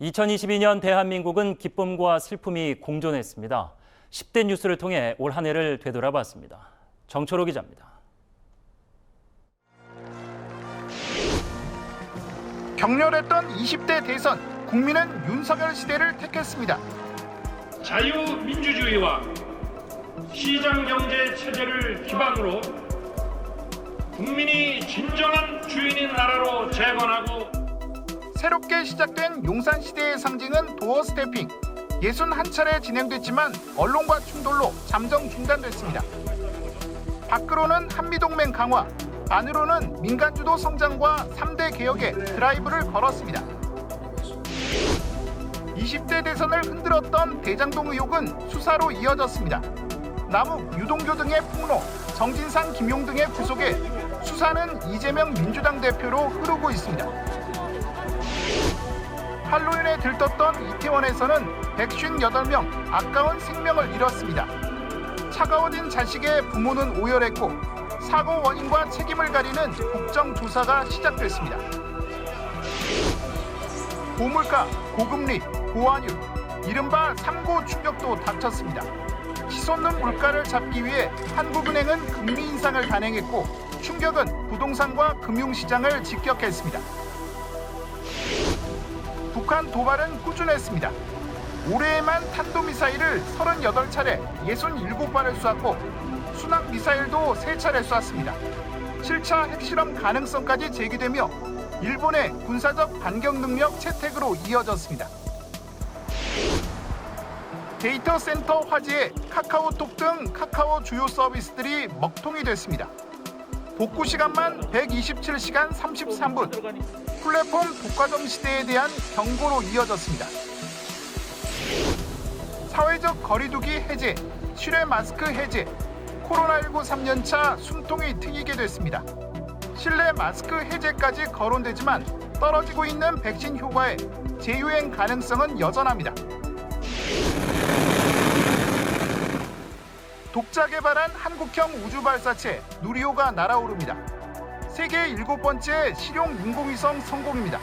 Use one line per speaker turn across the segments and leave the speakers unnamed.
2022년 대한민국은 기쁨과 슬픔이 공존했습니다. 10대 뉴스를 통해 올 한 해를 되돌아봤습니다. 정초로 기자입니다.
격렬했던 20대 대선 국민은 윤석열 시대를 택했습니다.
자유민주주의와 시장경제 체제를 기반으로 국민이 진정한 주인인 나라로 재건하고
새롭게 시작된 용산 시대의 상징은 도어 스태핑. 61차례 진행됐지만 언론과 충돌로 잠정 중단됐습니다. 밖으로는 한미동맹 강화, 안으로는 민간주도 성장과 3대 개혁에 드라이브를 걸었습니다. 20대 대선을 흔들었던 대장동 의혹은 수사로 이어졌습니다. 남욱, 유동규 등의 폭로, 정진상, 김용 등의 구속에 수사는 이재명 민주당 대표로 흐르고 있습니다. 할로윈에 들떴던 이태원에서는 158명 아까운 생명을 잃었습니다. 차가워진 자식의 부모는 오열했고 사고 원인과 책임을 가리는 국정조사가 시작됐습니다. 고물가, 고금리, 고환율, 이른바 삼고 충격도 닥쳤습니다. 치솟는 물가를 잡기 위해 한국은행은 금리 인상을 단행했고 충격은 부동산과 금융시장을 직격했습니다. 북한 도발은 꾸준했습니다. 올해에만 탄도미사일을 38차례 67발을 쏘았고 순항 미사일도 3차례 쏘았습니다. 7차 핵실험 가능성까지 제기되며 일본의 군사적 반격 능력 채택으로 이어졌습니다. 데이터 센터 화재에 카카오톡 등 카카오 주요 서비스들이 먹통이 됐습니다. 복구 시간만 127시간 33분. 플랫폼 독과점 시대에 대한 경고로 이어졌습니다. 사회적 거리두기 해제, 실외 마스크 해제, 코로나19 3년차 숨통이 트이게 됐습니다. 실내 마스크 해제까지 거론되지만 떨어지고 있는 백신 효과에 재유행 가능성은 여전합니다. 독자 개발한 한국형 우주 발사체 누리호가 날아오릅니다. 세계 일곱 번째 실용 인공위성 성공입니다.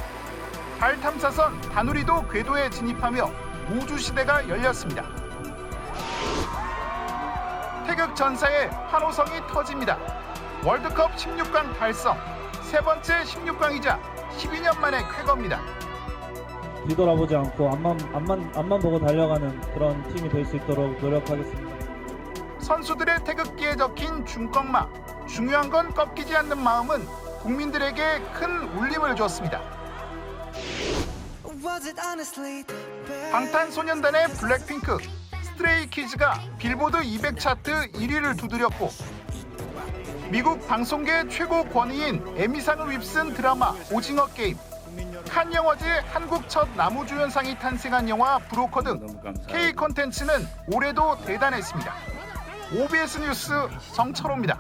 달 탐사선 다누리도 궤도에 진입하며 우주 시대가 열렸습니다. 태극 전사의 환호성이 터집니다. 월드컵 16강 달성, 세 번째 16강이자 12년 만의 쾌거입니다.
뒤돌아보지 않고 앞만 앞만 앞만 보고 달려가는 그런 팀이 될 수 있도록 노력하겠습니다.
선수들의 태극기에 적힌 중꺾마. 중요한 건 꺾이지 않는 마음은 국민들에게 큰 울림을 줬습니다. 방탄소년단의 블랙핑크, 스트레이 키즈가 빌보드 200 차트 1위를 두드렸고 미국 방송계 최고 권위인 에미상을 휩쓴 드라마 오징어 게임, 칸 영화제 한국 첫 나무주연상이 탄생한 영화 브로커 등 K 콘텐츠는 올해도 대단했습니다. OBS 뉴스 정철호입니다.